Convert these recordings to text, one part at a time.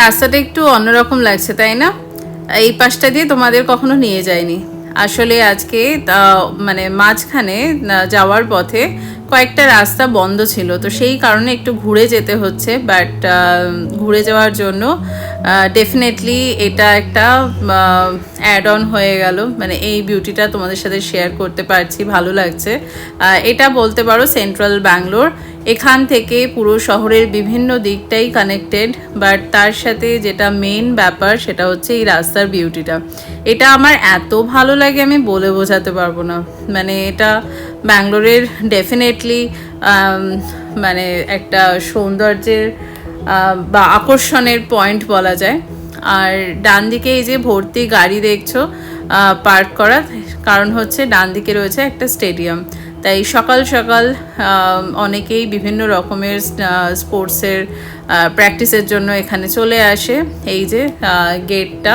রাস্তাটা একটু অন্যরকম লাগছে, তাই না? এই পাশটা দিয়ে তোমাদের কখনো নিয়ে যায়নি আসলে আজকে মানে মাঝখানে যাওয়ার পথে কয়েকটা রাস্তা বন্ধ ছিল। তো সেই কারণে একটু ঘুরে যেতে হচ্ছে বাট ঘুরে যাওয়ার জন্য ডেফিনেটলি এটা একটা অ্যাড অন হয়ে গেল। মানে এই বিউটিটা তোমাদের সাথে শেয়ার করতে পারছি, ভালো লাগছে। এটা বলতে পারো সেন্ট্রাল ব্যাঙ্গালোর এখান থেকে পুরো শহরের বিভিন্ন দিকটাই কানেক্টেড বাট তার সাথে যেটা মেন ব্যাপার সেটা হচ্ছে এই রাস্তার বিউটিটা এটা আমার এত ভালো লাগে আমি বলে বোঝাতে পারব না। মানে এটা ব্যাঙ্গালোরের ডেফিনেটলি মানে একটা সৌন্দর্যের বা আকর্ষণের পয়েন্ট বলা যায়। আর ডান দিকে এই যে ভর্তি গাড়ি দেখছ পার্ক করা কারণ হচ্ছে ডান দিকে রয়েছে একটা স্টেডিয়াম তাই সকাল সকাল অনেকেই বিভিন্ন রকমের স্পোর্টসের প্র্যাকটিসের জন্য এখানে চলে আসে। এই যে গেটটা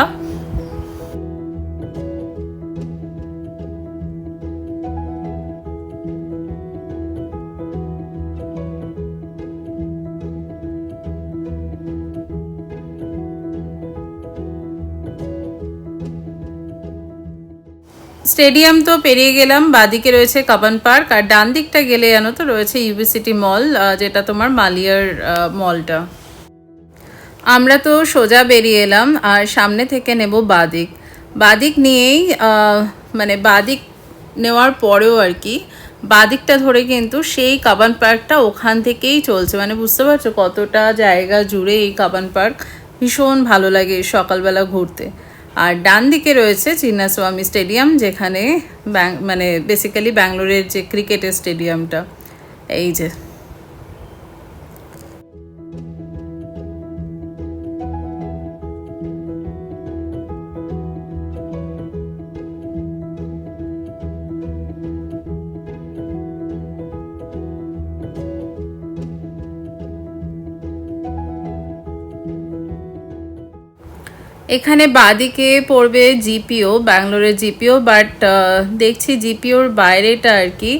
স্টেডিয়াম তো পেরিয়ে গেলাম, বাদিকে রয়েছে কাবান পার্ক, আর ডান দিকটা গেলে জানো তো রয়েছে ইউবিসিটি মল যেটা তোমার মালিয়ার মলটা আমরা তো সোজা বেরিয়ে এলাম, আর সামনে থেকে নেব বাদিক। বাদিক নিয়েই মানে বাদিক নেওয়ার পরেও আর কি, বাদিকটা ধরে কিন্তু সেই কাবান পার্কটা ওখান থেকেই চলছে। মানে বুঝতে পারছ কতটা জায়গা জুড়ে এই কাবান পার্ক, ভীষণ ভালো লাগে সকালবেলা ঘুরতে। আর ডান দিকে রয়েছে চিন্নাস্বামী স্টেডিয়াম, যেখানে ব্যাং মানে বেসিক্যালি ব্যাঙ্গালোরের যে ক্রিকেটের স্টেডিয়ামটা এই যে। এখানে বাদিকে পড়বে জিপিও, ব্যাঙ্গালোরের জিপিও বাট দেখছি জিপিওর বাইরেটা আর কি।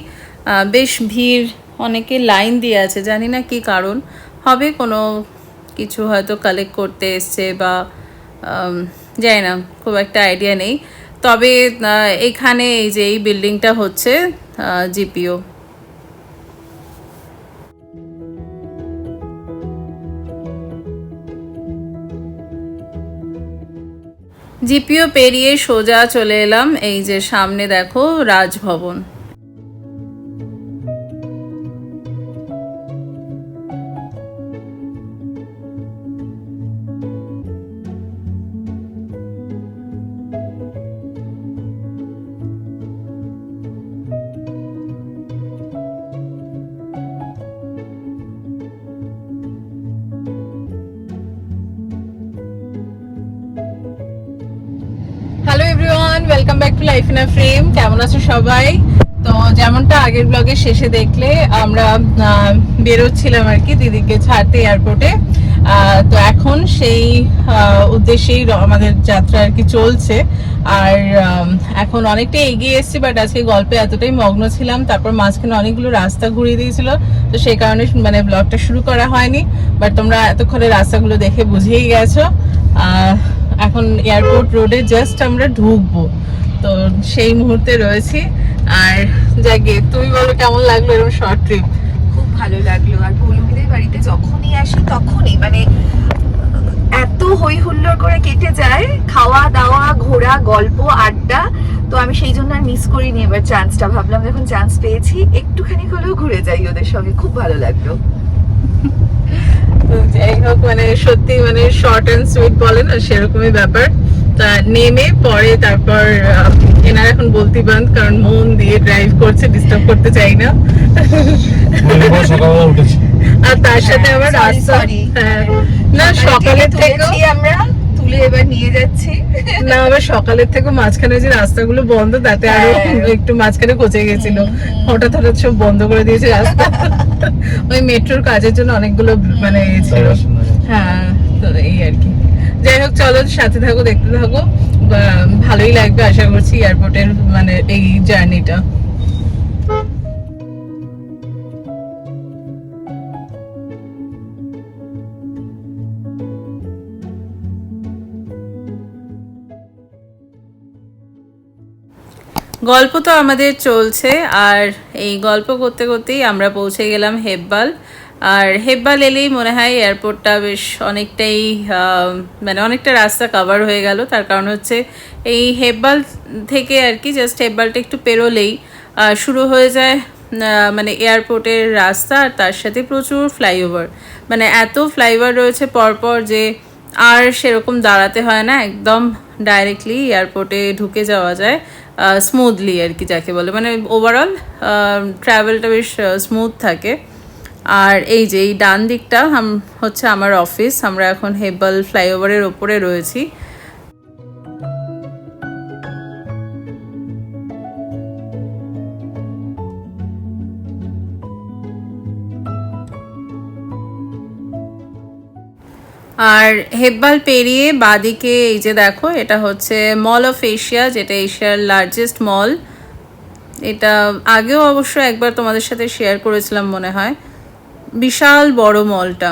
বেশ ভিড়, অনেকে লাইন দিয়ে আছে, জানি না কি কারণ। হবে কোনো কিছু হয়তো কালেক্ট করতে এসছে বা জানি না, খুব একটা আইডিয়া নেই। তবে এখানে এই যে এই বিল্ডিংটা হচ্ছে জিপিও। জিপিও পেরিয়ে সোজা চলে এলাম। এই যে সামনে দেখো Rajbhavan. Welcome back to life in a frame কেমন আছো সবাই? তো যেমনটা আগের ব্লগের শেষে দেখলে, আমরা বেরোচ্ছিলাম আর কি দিদিকে ছাড়তে এয়ারপোর্টে তো এখন সেই উদ্দেশ্যেই আমাদের যাত্রা আর কি চলছে। আর এখন অনেকটা এগিয়ে এসেছি বাট আজকে গল্পে এতটাই মগ্ন ছিলাম। তারপর মাঝখানে অনেকগুলো রাস্তা ঘুরিয়ে দিয়েছিল। তো সেই কারণে মানে ব্লগটা শুরু করা হয়নি। বাট তোমরা এতক্ষণে রাস্তাগুলো দেখে বুঝেই গেছো। এখন এয়ারপোর্ট রোডে জাস্ট আমরা ঢুকবো। তো সেই মুহূর্তে রয়েছি। আর যাকে তুমি বলো কেমন লাগল এরকম শর্ট ট্রিপ খুব ভালো লাগল। আর পৌলমীদের বাড়িতে যখনই আসি, তখনই মানে এত হই হুল্লোড় করে কেটে যায়। খাওয়া দাওয়া, ঘোরা, গল্প, আড্ডা। তো আমি সেই জন্য আর মিস করিনি এবার চান্সটা ভাবলাম যখন চান্স পেয়েছি, একটুখানি হলেও ঘুরে যাই ওদের সঙ্গে। খুব ভালো লাগল। তো যাই হোক মানে সত্যি মানে শর্ট অ্যান্ড সুইট বলে না সেরকমই ব্যাপার। তা নেমে পরে তারপর আহ, এনার এখন বলতে বান্ধ কারণ মন দিয়ে ড্রাইভ করছে ডিস্টার্ব করতে চাই না। আর তার সাথে হ্যাঁ, আবার রাস্তা হ্যাঁ। না সকালে সকালের থেকে আমরা। তুলে এবার নিয়ে যাচ্ছি। না আবার সকালের থেকে মাঝখানে যে রাস্তাগুলো বন্ধ তাতে আরও হ্যাঁ। একটু মাঝখানে কচে গেছিল। হঠাৎ হঠাৎ সব বন্ধ করে দিয়েছে রাস্তা। ওই মেট্রোর কাজের জন্য অনেকগুলো মানে ছিল। হ্যাঁ তো এই আর কি। যাই হোক চলো সাথে থাকো দেখতে থাকো। ভালোই লাগবে আশা করছি এয়ারপোর্টের মানে এই জার্নিটা গল্প তো আমাদের চলছে, আর এই গল্প করতে করতেই আমরা পৌঁছে গেলাম হেব্বাল। আর হেব্বাল এলেই মনে হয় এয়ারপোর্টটা বেশ অনেকটাই মানে অনেকটা রাস্তা কভার হয়ে গেল। তার কারণ হচ্ছে এই হেব্বাল থেকে আর কি জাস্ট হেব্বালটা একটু পেরোলেই শুরু হয়ে যায় মানে এয়ারপোর্টের রাস্তা আর তার সাথে প্রচুর ফ্লাইওভার। মানে এত ফ্লাইওভার রয়েছে পরপর যে আর সেরকম দাঁড়াতে হয় না, একদম ডাইরেক্টলি এয়ারপোর্টে ঢুকে যাওয়া যায়। স্মুথলি আর কি যাকে বলে। মানে ওভারঅল ট্রাভেলটা বেশ স্মুথ থাকে। আর এই যে, এই ডান দিকটা হচ্ছে আমার অফিস আমরা এখন হেব্বাল ফ্লাইওভারের ওপরে রয়েছি। আর হেব্বাল পেরিয়ে বাদিকে এই যে দেখো, এটা হচ্ছে মল অফ এশিয়া যেটা এশিয়ার লার্জেস্ট মল এটা আগেও অবশ্য একবার তোমাদের সাথে শেয়ার করেছিলাম মনে হয়। বিশাল বড় মলটা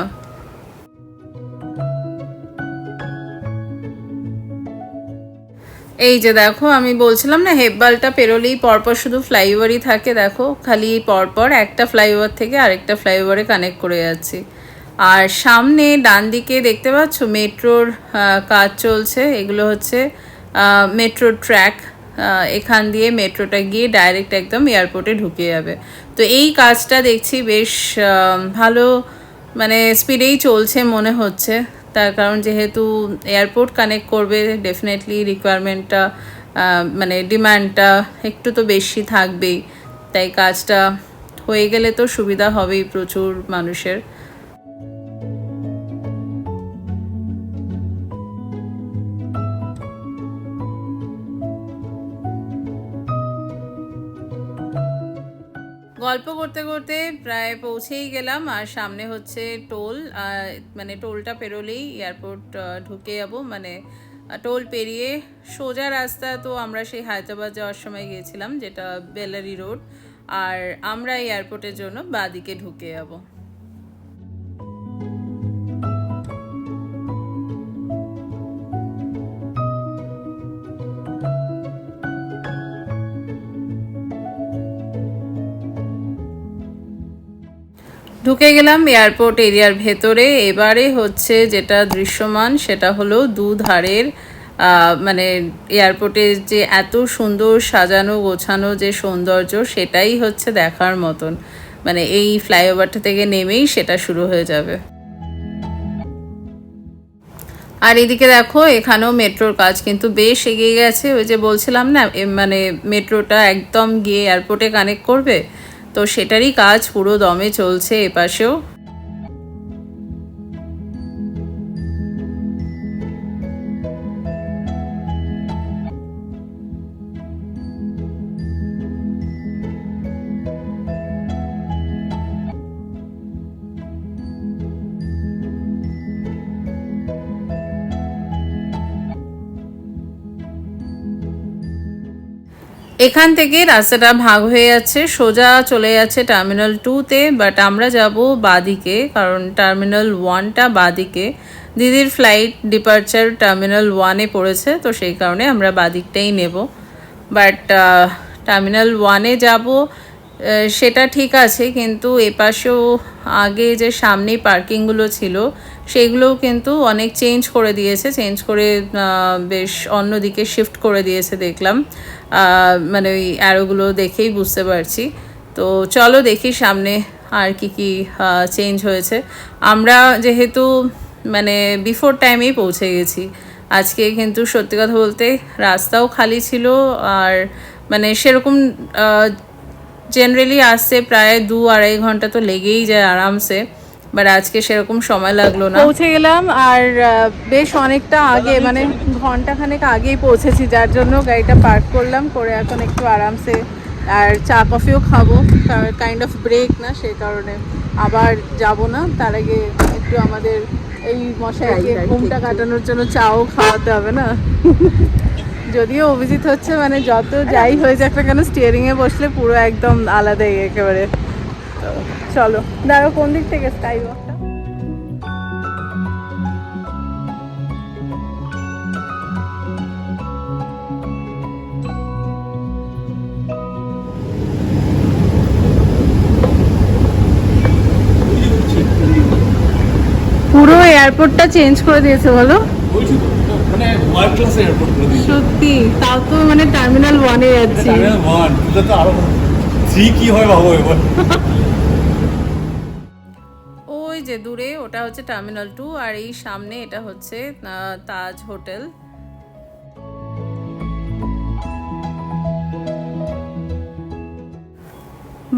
এই যে দেখো, আমি বলছিলাম না, হেব্বালটা পেরোলেই পরপর শুধু ফ্লাইওভারই থাকে, দেখো। খালি পরপর একটা ফ্লাইওভার থেকে আরেকটা ফ্লাইওভারে কানেক্ট করে যাচ্ছি। আর সামনে ডান দিকে দেখতে পাচ্ছ মেট্রোর কাজ চলছে। এগুলো হচ্ছে মেট্রো ট্র্যাক এখান দিয়ে মেট্রোটা গিয়ে ডাইরেক্ট একদম এয়ারপোর্টে ঢুকে যাবে। তো এই কাজটা দেখছি বেশ ভালো মানে স্পিডেই চলছে মনে হচ্ছে। তার কারণ যেহেতু এয়ারপোর্ট কানেক্ট করবে, ডেফিনেটলি রিকোয়ারমেন্টটা মানে ডিমান্ডটা একটু তো বেশি থাকবেই। তাই কাজটা হয়ে গেলে তো সুবিধা হবেই প্রচুর মানুষের। করতে প্রায় পৌঁছেই গেলাম, আর সামনে হচ্ছে টোল মানে টোলটা পেরোলেই এয়ারপোর্ট ঢুকে যাব। মানে টোল পেরিয়ে সোজা রাস্তা তো আমরা সেই হায়দ্রাবাদ যাওয়ার সময় গিয়েছিলাম, যেটা বেলারি রোড। আর আমরা এয়ারপোর্টের জন্য বাদিকে ঢুকে যাব। ঢুকে গেলাম এয়ারপোর্ট এরিয়ার ভেতরে। এবারে হচ্ছে যেটা দৃশ্যমান, সেটা হলো দুধারের মানে এয়ারপোর্টে যে এত সুন্দর সাজানো, গোছানো যে সৌন্দর্য, সেটাই হচ্ছে দেখার মতন। মানে এই ফ্লাইওভারটা থেকে নেমেই সেটা শুরু হয়ে যাবে। আর এদিকে দেখো, এখানেও মেট্রোর কাজ কিন্তু বেশ এগিয়ে গেছে। ওই যে বলছিলাম না মানে মেট্রোটা একদম গিয়ে এয়ারপোর্টে কানেক্ট করবে? তো সেটারই কাজ পুরো দমে চলছে এপাশেও। এখান থেকে রাস্তাটা ভাগ হয়ে যাচ্ছে, সোজা চলে যাচ্ছে টার্মিনাল টুতে বাট আমরা যাব বাদিকে, কারণ টার্মিনাল ওয়ানটা বাদিকে। দিদির ফ্লাইট ডিপার্চার টার্মিনাল ওয়ানে পড়েছে, তো সেই কারণে আমরা বাদিকটাই নেব। বাট টার্মিনাল ওয়ানে যাব সেটা ঠিক আছে, কিন্তু এপাশেও আগে যে সামনে পার্কিংগুলো ছিল সেগুলোও কিন্তু অনেক চেঞ্জ করে দিয়েছে চেঞ্জ করে বেশ অন্যদিকে শিফট করে দিয়েছে দেখলাম। মানে ওই অ্যারোগুলো দেখেই বুঝতে পারছি। তো চলো দেখি সামনে আর কি কি চেঞ্জ হয়েছে। আমরা যেহেতু মানে বিফোর টাইমেই পৌঁছে গেছি, আজকে কিন্তু সত্যি কথা বলতে রাস্তাও খালি ছিল আর মানে সেরকম জেনারেলি আসতে প্রায় দু আড়াই ঘণ্টা তো লেগেই যায় আরামসে। বাট আজকে সেরকম সময় লাগল না। পৌঁছে গেলাম আর বেশ অনেকটা আগে মানে ঘণ্টা খানেক আগেই পৌঁছেছি যার জন্য গাড়িটা পার্ক করলাম করে এখন একটু আরামসে আর চা কফিও খাব। কাইন্ড অফ ব্রেক না সেই কারণে। আবার যাব না তার আগে একটু আমাদের এই মশাইকে ঘুমটা কাটানোর জন্য চাও খাওয়াতে হবে না? যদিও অভিজিৎ হচ্ছে মানে যত যাই হয়ে যাক না কেন স্টিয়ারিংয়ে বসলে পুরো একদম আলাদাই একেবারে। চলো দেখো কোন দিক থেকে স্কাই পুরো এয়ারপোর্টটা চেঞ্জ করে দিয়েছে বলো। সত্যি তাও তো মানে টার্মিনাল ওয়ানে যাচ্ছি। টার্মিনাল কি হয় ভাবো এবার। যে দূরে, ওটা হচ্ছে টার্মিনাল টু আর এই সামনে এটা হচ্ছে তাজ হোটেল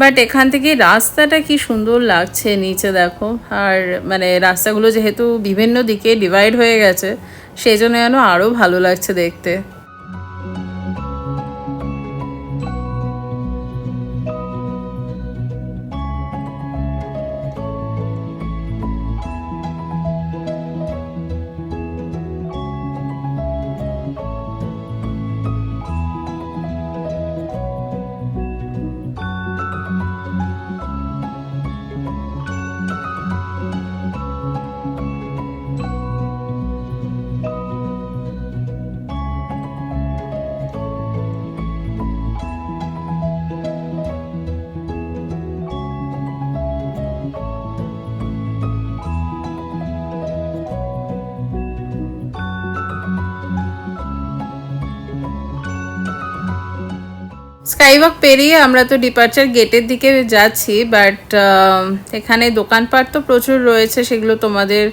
বাট এখান থেকে রাস্তাটা কি সুন্দর লাগছে নিচে দেখো। আর মানে রাস্তাগুলো যেহেতু বিভিন্ন দিকে ডিভাইড হয়ে গেছে সেই জন্য যেন আরও ভালো লাগছে দেখতে। স্কাইওয়াক পেরিয়ে আমরা তো ডিপার্চার গেটের দিকে যাচ্ছি বাট এখানে দোকানপাট তো প্রচুর রয়েছে, সেগুলো তোমাদের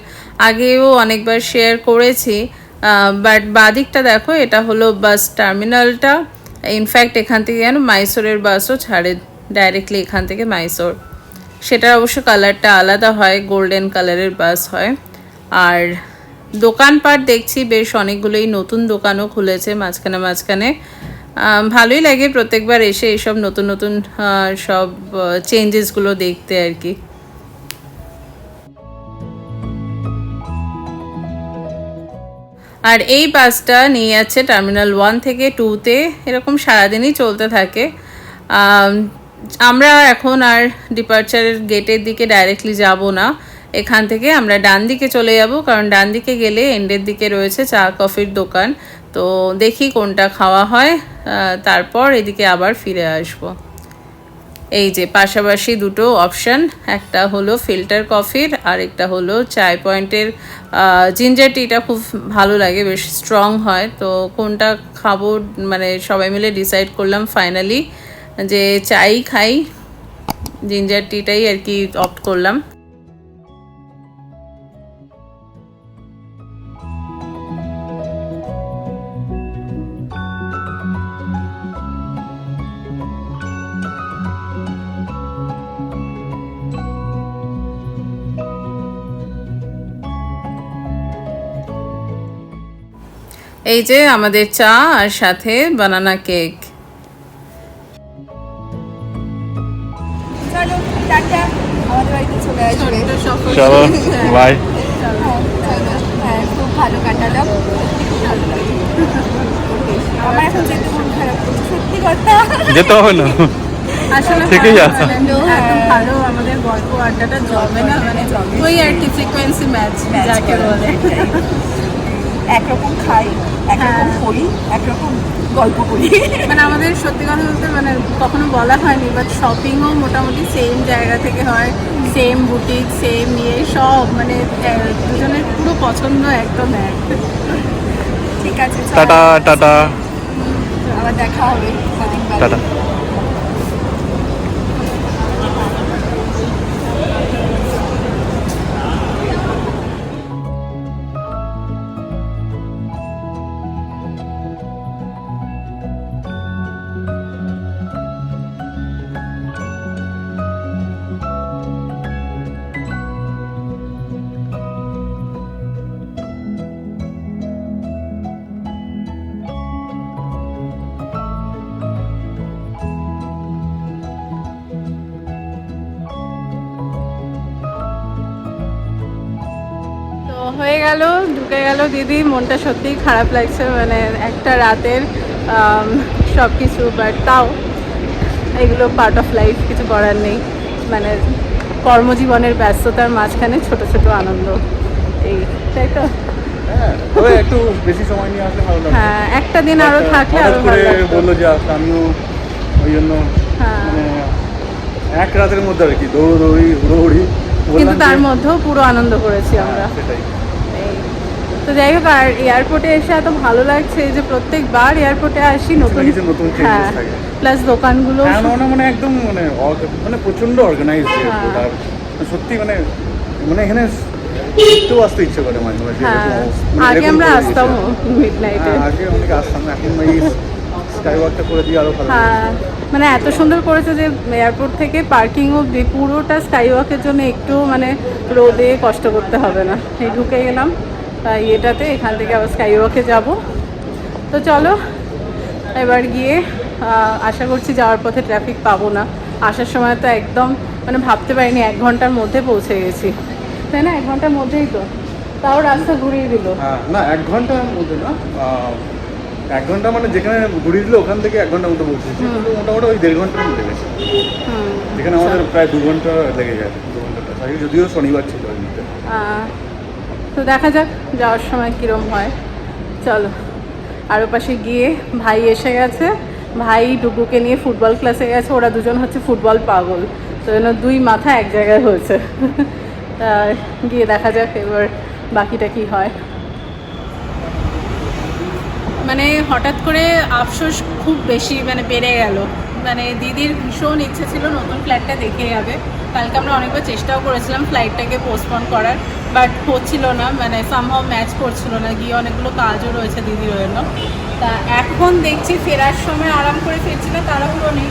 আগেও অনেকবার শেয়ার করেছি। বাট বাদিকটা দেখো, এটা হলো বাস টার্মিনালটা ইনফ্যাক্ট এখান থেকে যেন মাইসোরের বাসও ছাড়ে ডাইরেক্টলি এখান থেকে মাইসোর সেটার অবশ্য কালারটা আলাদা হয় গোল্ডেন কালারের বাস হয়। আর দোকানপাট দেখছি, বেশ অনেকগুলোই নতুন দোকানও খুলেছে, মাঝখানে মাঝখানে। ভালোই লাগে প্রত্যেকবার এসে এইসব নতুন নতুন সব চেঞ্জেসগুলো দেখতে আর কি। আর এই বাসটা নিয়ে যাচ্ছে টার্মিনাল ওয়ান থেকে টুতে এরকম সারাদিনই চলতে থাকে। আম, আমরা এখন আর ডিপার্চারের গেটের দিকে ডাইরেক্টলি যাব না। এখান থেকে আমরা ডান দিকে চলে যাব, কারণ ডান দিকে গেলে এন্ডের দিকে রয়েছে চা, কফির দোকান। তো দেখি কোনটা খাওয়া হয় তারপর এদিকে আবার ফিরে আসব। এই যে পাশাপাশি দুটো অপশন একটা হলো ফিল্টার কফির, আর একটা হলো চায় পয়েন্টের জিঞ্জার টিটা খুব ভালো লাগে, বেশ স্ট্রং হয়। তো কোনটা খাব মানে সবাই মিলে ডিসাইড করলাম ফাইনালি যে চাই খাই জিঞ্জার টিটাই আর কি অপ্ট করলাম। এই যে আমাদের চা আর সাথে বানানা কেক চলো বাই হ্যাঁ খুব ভালো কাটালাম আমার এখন যেতে মন খারাপ সত্যি কথা। যেতে হবে না। আসলে। ভালো আমাদের গল্প আড্ডাটা জমে না মানে ওই আর কি ফ্রিকোয়েন্সি ম্যাচ যাকে বলে। একরকম খাই একরকম করি একরকম গল্প করি। মানে আমাদের সত্যি কথা বলতে মানে কখনো বলা হয়নি বাট শপিংও মোটামুটি সেম জায়গা থেকে হয় সেম বুটিক সেম ইয়ে সব মানে দুজনের পুরো পছন্দ একদম এক। ঠিক আছে। Tata tata. আবার দেখা হবে। টাটা। হয়ে গেল ঢুকে গেল। দিদি মনটা সত্যিই খারাপ লাগছে মানে একটা রাতের সব কিছু বাট তাও এগুলো পার্ট অফ লাইফ কিছু করার নেই। মানে কর্মজীবনের ব্যস্ততার মাঝখানে ছোট ছোট আনন্দ। এই তাই তো? হ্যাঁ একটু বেশি সময় নিয়ে আসলে ভালো হ্যাঁ একটা দিন আরও থাকলে হঠাৎ আরও ভালো বলল যে আমিও ওই জন্য হ্যাঁ। মানে এক রাতের মধ্যে আর কি দৌড়দৌড়ি হুড়োহুড়ি কিন্তু তার মধ্যেও পুরো আনন্দ করেছি আমরা। সেটাই। তো যাই হোক আর এয়ারপোর্টে এসে এত ভালো লাগছে যে প্রত্যেকবার এয়ারপোর্টে আসি নতুন কিছু নতুন হ্যাঁ থাকে। প্লাস দোকানগুলো হ্যাঁ না, না, মানে একদম মানে মানে প্রচণ্ড অর্গানাইজ হ্যাঁ। সত্যি মানে মানে এখানে একটু আসতে ইচ্ছে করে মাঝে মাঝে হ্যাঁ মানে আগে আমরা আসতাম দিয়েছে। মিড নাইটে হ্যাঁ, আগে অনেক আসতাম এখন এই স্কাই করে দিয়ে আরও ভালো মানে এত সুন্দর করেছে যে এয়ারপোর্ট থেকে পার্কিং অব্দি পুরোটা স্কাই ওয়াকের জন্য একটু মানে রোদে কষ্ট করতে হবে না এই ঢুকে গেলাম তাই এটাতে এখান থেকে আবার স্কাই ওয়াকে যাব। তো চলো এবার গিয়ে আশা করছি যাওয়ার পথে ট্রাফিক পাবো না। আসার সময় তো একদম মানে ভাবতে পারিনি এক ঘণ্টার মধ্যে পৌঁছে গেছি। তাই না? এক ঘণ্টার মধ্যেই তো। তাও রাস্তা ঘুরিয়ে দিল। হ্যাঁ না এক ঘণ্টার মধ্যে না এক ঘণ্টা মানে যেখানে ঘুরিয়ে দিল ওখান থেকে এক ঘণ্টার মধ্যে পৌঁছেছি। মোটামুটি ওই দেড় ঘণ্টার মধ্যে গেছে। যেখানে আমাদের প্রায় দু ঘণ্টা লেগে যায় দু ঘণ্টা যদিও শনিবার ছিল তো দেখা যাক, যাওয়ার সময় কীরম হয়। চলো। আর পাশে গিয়ে ভাই এসে গেছে। ভাই ডুগুকে নিয়ে ফুটবল ক্লাসে গেছে। ওরা দুজন হচ্ছে ফুটবল পাগল। তো জন্য দুই মাথা এক জায়গায় হয়েছে। তা গিয়ে দেখা যাক এবার বাকিটা কি হয়। মানে হঠাৎ করে আফসোস খুব বেশি মানে বেড়ে গেল। মানে দিদির ভীষণ ইচ্ছে ছিল নতুন ফ্ল্যাটটা দেখে যাবে। কালকে আমরা অনেকবার চেষ্টাও করেছিলাম ফ্লাইটটাকে পোস্টপন করার বাট হচ্ছিল না মানে সামহাও ম্যাচ করছিল না। গিয়ে অনেকগুলো কাজও রয়েছে দিদির জন্য। তা এখন দেখছি ফেরার সময় আরাম করে ফিরছি না তাড়াহুড়ো নেই।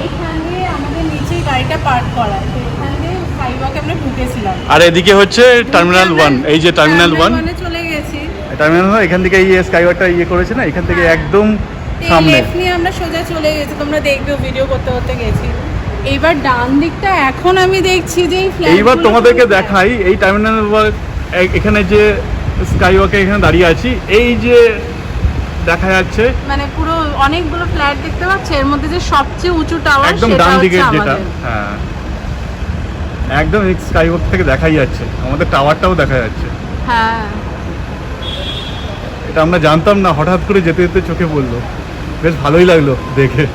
এইখানে আমাদের নিচেই গাড়িটা পার্ক করা তো এখান দিয়ে ফাইবাকে আমরা ঢুকেছিলাম। আর এদিকে হচ্ছে টার্মিনাল ওয়ান এই যে টার্মিনাল ওয়ান চলে গেছি। টার্মিনাল এখান থেকে এই স্কাই ওয়াকটা ইয়ে করেছে না? এখান থেকে হ্যাঁ। একদম সামনে। নিয়ে আমরা সোজা চলে গেছি তোমরা দেখবে ভিডিও করতে করতে গেছি। এইবার ডান দিকটা এখন আমি দেখছি যে এইবার তোমাদেরকে দেখাই এই টার্মিনাল এখানে যে স্কাই ওয়াকে এখানে দাঁড়িয়ে আছি এই যে দেখা যাচ্ছে মানে পুরো অনেকগুলো ফ্ল্যাট দেখতে পাচ্ছ এর মধ্যে যে সবচেয়ে উঁচু টাওয়ার একদম ডান দিকের যেটা হ্যাঁ। একদম এই স্কাই ওয়াক থেকে দেখাই যাচ্ছে আমাদের টাওয়ারটাও দেখা যাচ্ছে। হ্যাঁ। এটা আমরা জানতাম না হঠাৎ করে যেতে যেতে চোখে পড়ল। বেশ ভালোই লাগল দেখে।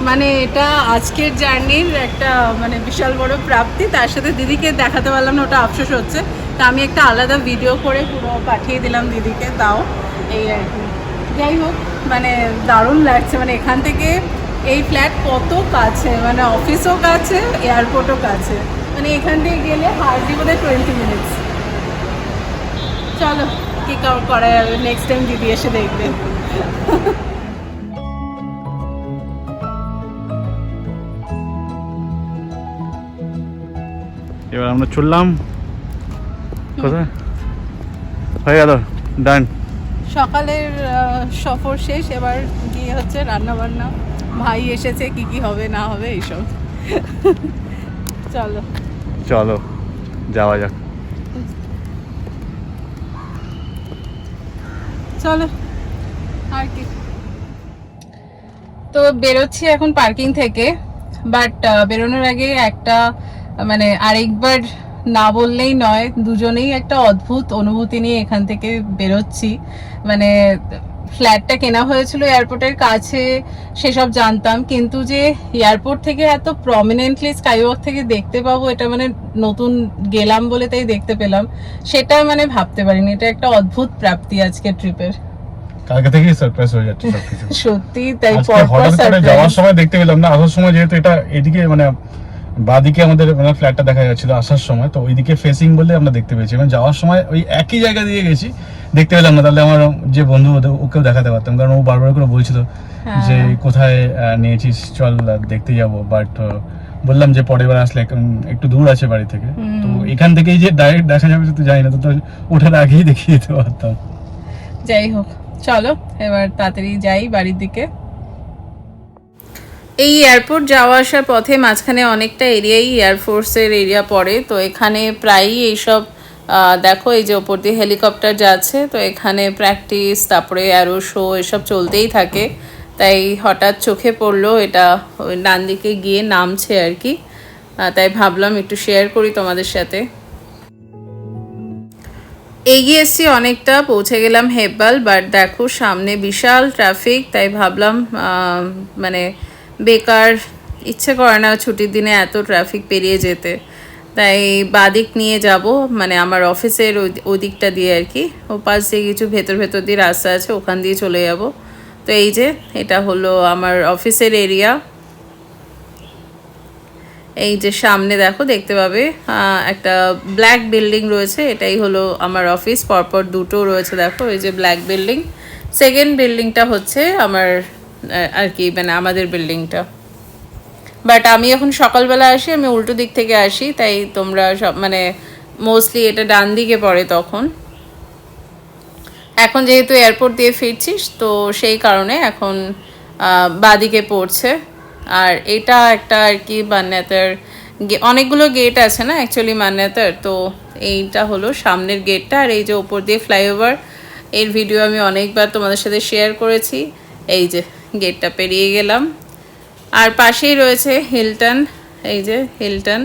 মানে এটা আজকের জার্নির একটা মানে বিশাল বড় প্রাপ্তি। তার সাথে দিদিকে দেখাতে পারলাম না, ওটা আফসোস হচ্ছে। তা আমি একটা আলাদা ভিডিও করে পুরো পাঠিয়ে দিলাম দিদিকে তাও এই আর কি। যাই হোক মানে দারুণ লাগছে। মানে এখান থেকে এই ফ্ল্যাট কত কাছে? মানে অফিসও কাছে এয়ারপোর্টও কাছে। মানে এখান থেকে গেলে হার্ডলি বোধ হয় টোয়েন্টি মিনিটস চলো কী কর- যাবে। নেক্সট টাইম দিদি এসে দেখবে। এবার আমরা চললাম। কোথায়? হয়ে গেল ডান সকালের সফর শেষ এবার গিয়ে হচ্ছে রান্না বান্না ভাই এসেছে কি কি হবে না হবে এইসব। চলো। চলো যাওয়া যাক। চলো। তো বেরোচ্ছি এখন পার্কিং থেকে বাট বেরোনোর আগে একটা মানে আরেকবার না বললেই নয়, দুজনেই একটা অদ্ভুত অনুভূতি নিয়ে এখান থেকে বেরোচ্ছি। মানে ফ্ল্যাটটা কেনা হয়েছিল এয়ারপোর্টের কাছে, সেসব জানতাম, কিন্তু যে এয়ারপোর্ট থেকে এত প্রমিনেন্টলি স্কাইওয়াক থেকে দেখতে পাবো, এটা মানে নতুন গেলাম বলে তাই দেখতে পেলাম। সেটা মানে ভাবতে পারিনি, এটা একটা অদ্ভুত প্রাপ্তি আজকের ট্রিপের কালকে থেকেই সারপ্রাইজ হয়ে যাচ্ছে সবকিছু। সত্যি তাই হঠাৎ করে যাওয়ার সময় দেখতে পেলাম না আসার সময় যেহেতু এটা এদিকে মানে বাদিকে আমাদের মানে ফ্ল্যাটটা দেখা যাচ্ছিল আসার সময় তো ওইদিকে ফেসিং বলে আমরা দেখতে পেয়েছি। এবং যাওয়ার সময় ওই একই জায়গা দিয়ে গেছি দেখতে পেলাম না। তাহলে আমার যে বন্ধু ওকেও দেখাতে পারতাম কারণ ও বারবার করে বলছিল হ্যাঁ। যে কোথায় নিয়েছিস? চল দেখতে যাব। বাট বললাম যে পরের বার আসলে একটু দূর আছে বাড়ি থেকে। তো এখান থেকেই যে ডাইরেক্ট দেখা যাবে তো জানি না তো ওঠার আগেই দেখিয়ে দিতে পারতাম। যাই হোক চলো, এবার তাড়াতাড়ি যাই বাড়ির দিকে। এই এয়ারপোর্ট যাওয়া আসার পথে মাঝখানে অনেকটা এরিয়াই এয়ারফোর্সের এরিয়া পড়ে। তো এখানে প্রায়ই এইসব দেখো এই যে ওপর দিয়ে হেলিকপ্টার যাচ্ছে, তো এখানে প্র্যাকটিস, তারপরে অ্যারো শো, এসব চলতেই থাকে। তাই হঠাৎ চোখে পড়ল, এটা ওই ডান দিকে গিয়ে নামছে আর কি। তাই ভাবলাম একটু শেয়ার করি তোমাদের সাথে। এগিয়ে এসছি অনেকটা, পৌঁছে গেলাম হেব্বাল বাট দেখো সামনে বিশাল ট্রাফিক তাই ভাবলাম মানে বেকার, ইচ্ছে করে না ছুটির দিনে এত ট্রাফিক পেরিয়ে যেতে। তাই বাদিক নিয়ে যাব মানে আমার অফিসের ওই- দিকটা দিয়ে আর কি। ও পাশ দিয়ে কিছু ভেতর ভেতর দিয়ে রাস্তা আছে, ওখান দিয়ে চলে যাব। তো এই যে, এটা হলো আমার অফিসের এরিয়া এই যে সামনে দেখো, দেখতে পাবে একটা ব্ল্যাক বিল্ডিং রয়েছে, এটাই হলো আমার অফিস পরপর দুটো রয়েছে দেখো, এই যে ব্ল্যাক বিল্ডিং সেকেন্ড বিল্ডিংটা হচ্ছে আমার আর কি মানে আমাদের বিল্ডিংটা বাট আমি এখন সকালবেলা আসি, আমি উল্টো দিক থেকে আসি, তাই তোমরা সব মানে মোস্টলি এটা ডান দিকে পড়ে তখন। এখন যেহেতু এয়ারপোর্ট দিয়ে ফিরছিস, তো সেই কারণে এখন বাদিকে পড়ছে। আর এটা একটা আর কি মান্যাতার অনেকগুলো গেট আছে না অ্যাকচুয়ালি মান্যাতার? তো এইটা হলো সামনের গেটটা আর এই যে ওপর দিয়ে ফ্লাইওভার এর ভিডিও আমি অনেকবার তোমাদের সাথে শেয়ার করেছি। এই যে গেটটা পেরিয়ে গেলাম। আর পাশেই রয়েছে হিলটন এই যে হিলটন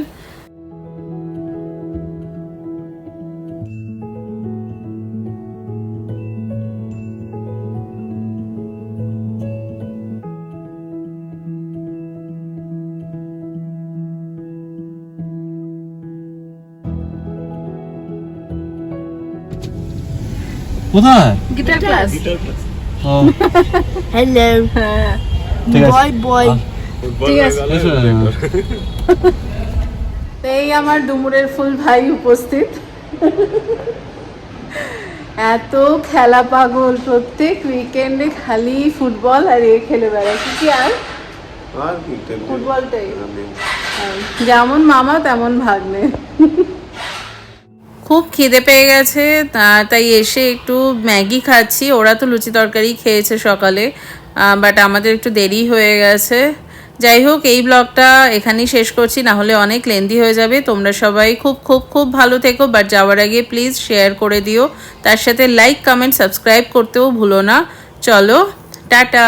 কোথায়? Guitar class boy. ঠিক আছে। এই আমার ডুমুরের ফুল ভাই উপস্থিত। এত খেলা পাগল প্রত্যেক উইকেন্ডে খালি ফুটবল আর এ খেলে বেড়ায় কি কি আর ফুটবলটাই। যেমন মামা তেমন ভাগ্নে। খুব খিদে পেয়ে গেছে তাই এসে একটু ম্যাগি খাচ্ছি। ওরা তো লুচি তরকারি খেয়েছে সকালে বাট আমাদের একটু দেরি হয়ে গেছে। যাই হোক, এই ব্লগটা এখানেই শেষ করছি না হলে অনেক লেন্দি হয়ে যাবে। তোমরা সবাই খুব খুব খুব ভালো থেকো বাট যাওয়ার আগে প্লিজ শেয়ার করে দিও। তার সাথে লাইক কমেন্ট সাবস্ক্রাইব করতেও ভুলো না। চলো, টাটা!